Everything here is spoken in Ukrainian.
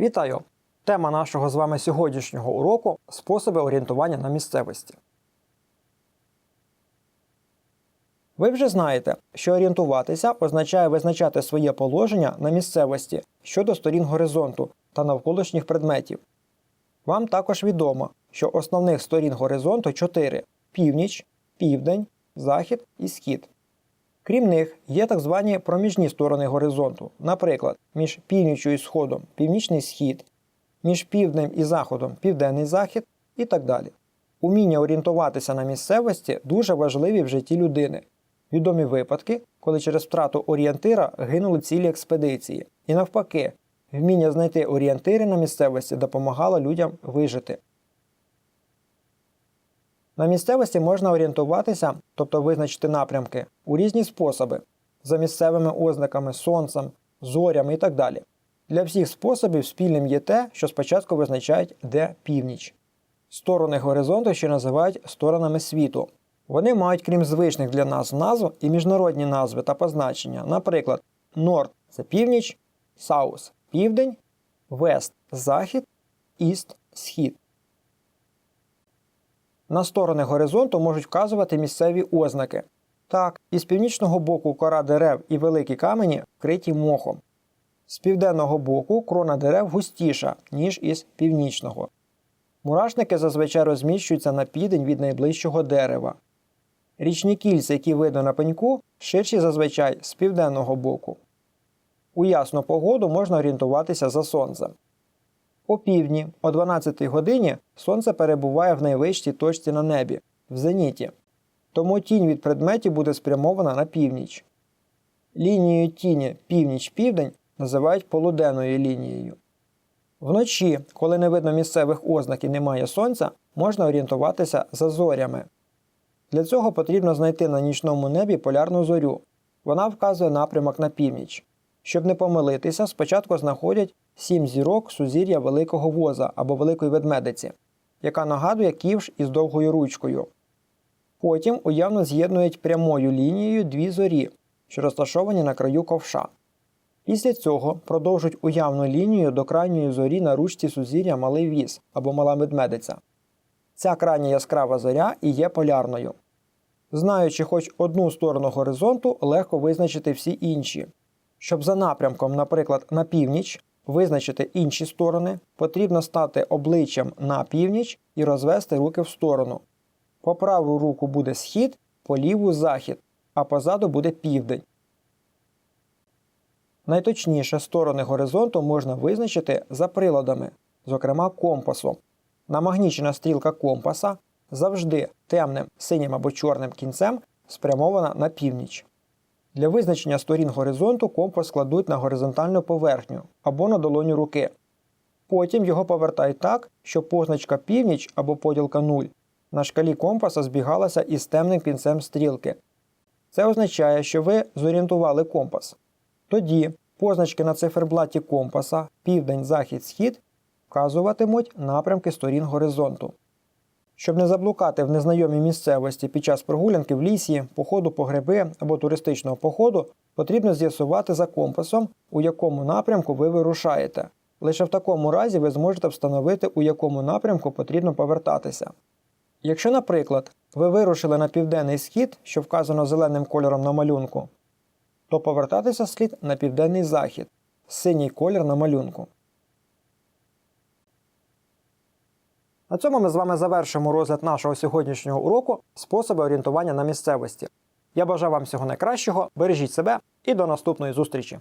Вітаю! Тема нашого з вами сьогоднішнього уроку способи орієнтування на місцевості. Ви вже знаєте, що орієнтуватися означає визначати своє положення на місцевості щодо сторін горизонту та навколишніх предметів. Вам також відомо, що основних сторін горизонту чотири північ, південь, захід і схід. Крім них, є так звані проміжні сторони горизонту, наприклад, між північю і сходом північний схід, між півднем і заходом південний захід і так далі. Уміння орієнтуватися на місцевості дуже важливі в житті людини. Відомі випадки, коли через втрату орієнтира гинули цілі експедиції, і навпаки, вміння знайти орієнтири на місцевості допомагало людям вижити. На місцевості можна орієнтуватися, тобто визначити напрямки, у різні способи за місцевими ознаками, сонцем, зорями і так далі. Для всіх способів спільним є те, що спочатку визначають, де північ. Сторони горизонту ще називають сторонами світу. Вони мають, крім звичних для нас назв, і міжнародні назви та позначення. Наприклад, Норд це північ, Саус південь, Вест захід, Іст схід. На сторони горизонту можуть вказувати місцеві ознаки. Так, із північного боку кора дерев і великі камені вкриті мохом. З південного боку крона дерев густіша, ніж із північного. Мурашники зазвичай розміщуються на південь від найближчого дерева. Річні кільця, які видно на пеньку, ширші зазвичай з південного боку. У ясну погоду можна орієнтуватися за сонцем. О півдні, о 12 годині, сонце перебуває в найвищій точці на небі в зеніті. Тому тінь від предметів буде спрямована на північ. Лінією тіні північ-південь називають полуденною лінією. Вночі, коли не видно місцевих ознак і немає сонця, можна орієнтуватися за зорями. Для цього потрібно знайти на нічному небі полярну зорю. Вона вказує напрямок на північ. Щоб не помилитися, спочатку знаходять сім зірок сузір'я Великого воза або Великої ведмедиці, яка нагадує ківш із довгою ручкою. Потім уявно з'єднують прямою лінією дві зорі, що розташовані на краю ковша. Після цього продовжують уявну лінію до крайньої зорі на ручці сузір'я Малий віз або Мала Медмедиця. Ця крайня яскрава зоря і є полярною. Знаючи хоч одну сторону горизонту, легко визначити всі інші. Щоб за напрямком, наприклад, на північ, визначити інші сторони, потрібно стати обличчям на північ і розвести руки в сторону. По праву руку буде схід, по ліву захід, а позаду буде південь. Найточніше сторони горизонту можна визначити за приладами, зокрема компасом. Намагнічена стрілка компаса завжди темним синім або чорним кінцем спрямована на північ. Для визначення сторін горизонту компас кладуть на горизонтальну поверхню або на долоню руки. Потім його повертають так, щоб позначка північ або поділка 0 на шкалі компаса збігалася із темним кінцем стрілки. Це означає, що ви зорієнтували компас. Тоді позначки на циферблаті компаса південь, захід, схід вказуватимуть напрямки сторін горизонту. Щоб не заблукати в незнайомій місцевості під час прогулянки в лісі, походу по гриби або туристичного походу, потрібно з'ясувати за компасом, у якому напрямку ви вирушаєте. Лише в такому разі ви зможете встановити, у якому напрямку потрібно повертатися. Якщо, наприклад, ви вирушили на південний схід, що вказано зеленим кольором на малюнку, то повертатися слід на південний захід, синій колір на малюнку. На цьому ми з вами завершимо розгляд нашого сьогоднішнього уроку способи орієнтування на місцевості. Я бажаю вам всього найкращого, бережіть себе і до наступної зустрічі!